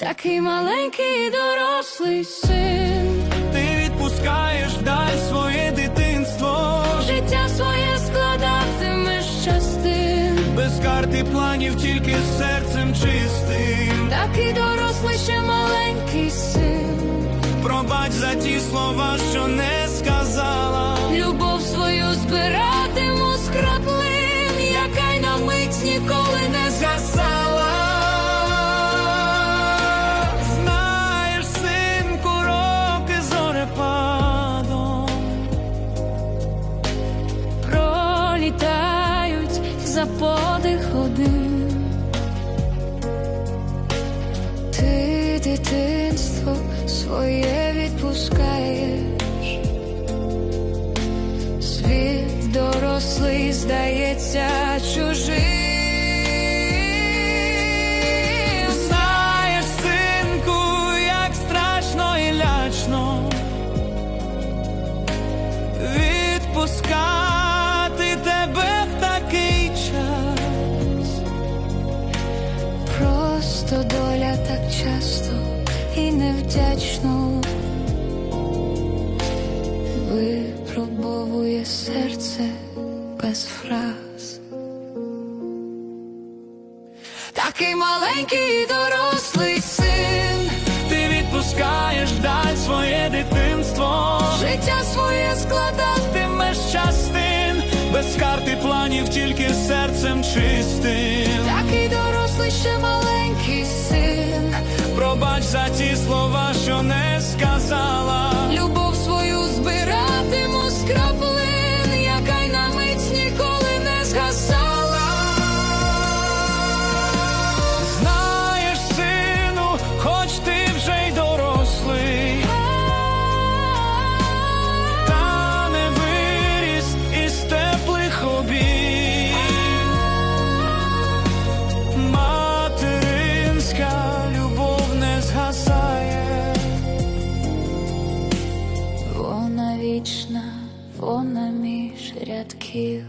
такий маленький дорослий син, Ти відпускаєш вдаль своє дитинство, життя своє складатимеш частин, без карти планів, тільки серцем чистим. такий дорослий ще маленький син, Пробач за ті слова, що не сказала. любов свою збиратиму за подих один. Ти дитинство своє відпускаєш, світ дорослий здається Просто доля так часто і невдячно випробовує серце без фраз. Такий маленький і дорослий син, Ти відпускаєш вдаль своє дитинство, життя своє складатимеш частин, без карти планів, тільки серцем чистим. Такий ще маленький син, Пробач за ті слова, що не сказала. Вона вічна, між рядків.